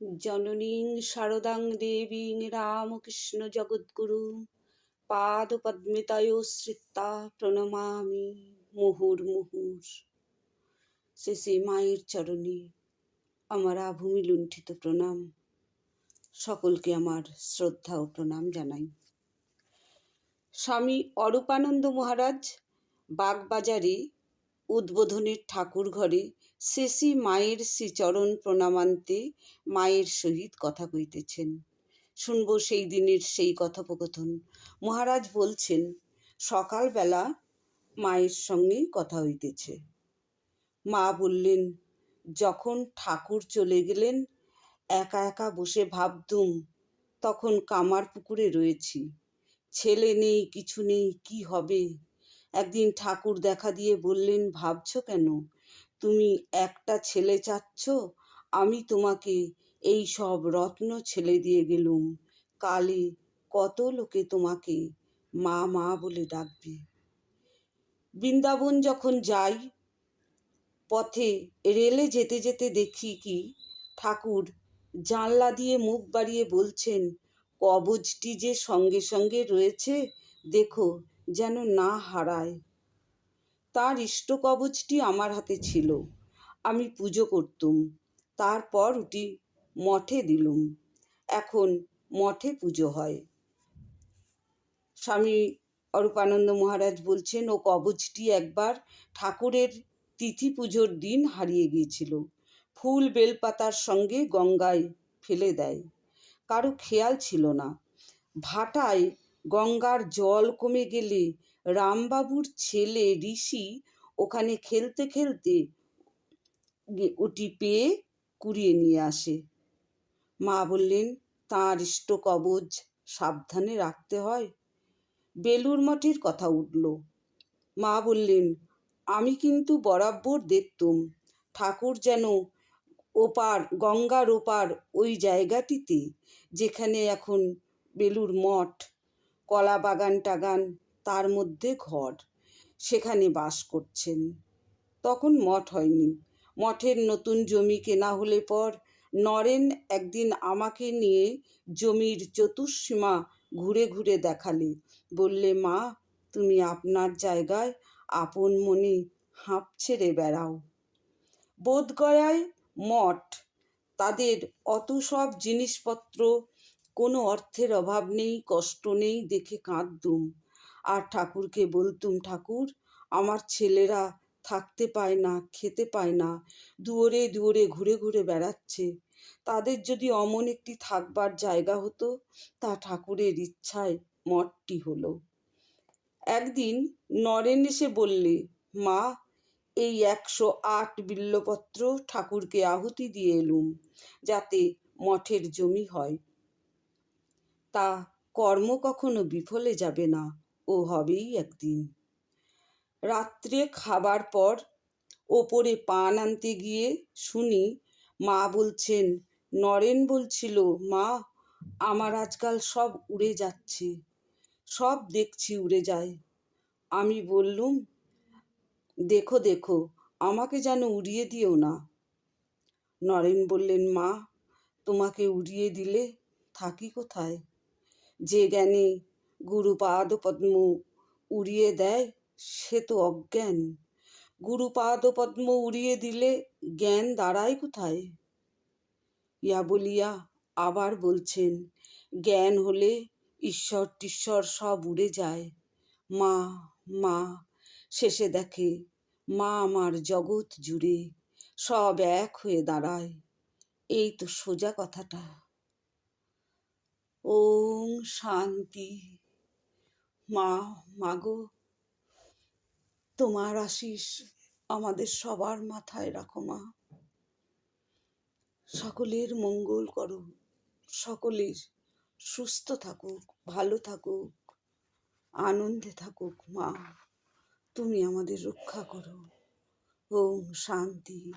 জননীং শারদাং দেবীং রামকৃষ্ণ জগদ্গুরু পাদপদ্মিতায় শ্রিতা প্রণমামি মুহুর মুহুর। শ্রী শ্রী মায়ের চরণে আমার আভূমি লুণ্ঠিত প্রণাম। সকলকে আমার শ্রদ্ধা ও প্রণাম জানাই। স্বামী অরূপানন্দ মহারাজ বাগবাজারে উদ্বোধনের ঠাকুর ঘরে শেষী মায়ের শ্রীচরণ প্রণামান্তে মায়ের সহিত কথা কইতেছেন। শুনব সেই দিনের সেই কথোপকথন। মহারাজ বলছেন, সকালবেলা মায়ের সঙ্গে কথা হইতেছে। মা বললেন, যখন ঠাকুর চলে গেলেন, একা একা বসে ভাবতুম তখন কামার পুকুরে রয়েছি। ছেলে নেই, কিছু নেই, কি হবে? একদিন ঠাকুর দেখা দিয়ে বললেন, ভাবছ কেন? তুমি একটা ছেলে চাচ্ছ? আমি তোমাকে এই সব রত্ন ছেলে দিয়ে গেলুম। কালে কত লোকে তোমাকে মা মা বলে ডাকবে? বৃন্দাবন যখন যাই, পথে রেলে যেতে যেতে দেখি কি, ঠাকুর জানলা দিয়ে মুখ বাড়িয়ে বলছেন, কবজটি যে সঙ্গে সঙ্গে রয়েছে, দেখো যেন না হারায়। তার ইষ্ট কবচটি আমার হাতে ছিল। আমি পুজো করতুম। তারপর ওটি মঠে দিলুম। এখন মঠে পুজো হয়। স্বামী অরূপানন্দ মহারাজ বলছেন, ও কবচটি একবার ঠাকুরের তিথি পুজোর দিন হারিয়ে গিয়েছিল। ফুল বেলপাতার সঙ্গে গঙ্গায় ফেলে দেয়। কারও খেয়াল ছিল না। ভাটায় গঙ্গার জল কমে গেলে রামবাবুর ছেলে ঋষি ওখানে খেলতে খেলতে ওটি পেয়ে কুড়িয়ে নিয়ে আসে। মা বললেন, তাঁর ইষ্ট কবজ সাবধানে রাখতে হয়। বেলুর মঠের কথা উঠল। মা বললেন, আমি কিন্তু বরাবর দেখতুম, ঠাকুর যেন ওপার, গঙ্গার ওপার ওই জায়গাটিতে, যেখানে এখন বেলুর মঠ কলা বাগান টাগান, তার মধ্যে ঘর। সেখানে বাস করছেন। তখন মঠ হয়নি। মঠের নতুন জমি কেনা হলে পর নরেন একদিন আমাকে নিয়ে জমির চতুর্সীমা ঘুরে ঘুরে দেখালে। বললে, মা, তুমি আপনার জায়গায় আপন মনে হাঁপ ছেড়ে বেড়াও। বোধগয়ায় মঠ তাদের অত সব জিনিসপত্র কোনো অর্থের অভাব নেই, কষ্ট নেই, দেখে কাঁদতুম আর ঠাকুরকে বলতুম, ঠাকুর, আমার ছেলেরা থাকতে পায় না, খেতে পায় না, দুয়ারে দুয়ারে ঘুরে ঘুরে বেড়াচ্ছে। তাদের যদি অমন একটি থাকবার জায়গা হতো, তা ঠাকুরের ইচ্ছায় মঠটি হলো। একদিন নরেন এসে বললে, মা, এই একশো আট বিল্লপত্র ঠাকুরকে আহুতি দিয়ে এলুম, যাতে মঠের জমি হয়। তা কর্ম কখনো বিফলে যাবে না, ও হবেই একদিন। রাত্রে খাবার পর ওপরে পান আনতে গিয়ে শুনি, মা বলছেন, নরেন বলছিল, মা, আমার আজকাল সব উড়ে যাচ্ছে, সব দেখছি উড়ে যায়। আমি বললুম, দেখো দেখো, আমাকে যেন উড়িয়ে দিও না। নরেন বললেন, মা, তোমাকে উড়িয়ে দিলে থাকি কোথায়? যে জ্ঞানে গুরুপাদ পদ্ম উড়িয়ে দেয়, সে তো অজ্ঞান। গুরুপাদ পদ্ম উড়িয়ে দিলে জ্ঞান দাঁড়ায় কোথায়? ইয়া বলিয়া আবার বলছেন, জ্ঞান হলে ঈশ্বর টিশ্বর সব উড়ে যায়। মা মা, শেষে দেখে মা আমার জগৎ জুড়ে সব এক হয়ে দাঁড়ায়। এই তো সোজা কথাটা। ওম শান্তি। মা, মাগো, তোমার আশিস আমাদের সবার মাথায় রাখো মা। সকলের মঙ্গল করো, সকলের সুস্থ থাকুক, ভালো থাকুক, আনন্দে থাকুক মা। তুমি আমাদের রক্ষা করো। ওম শান্তি।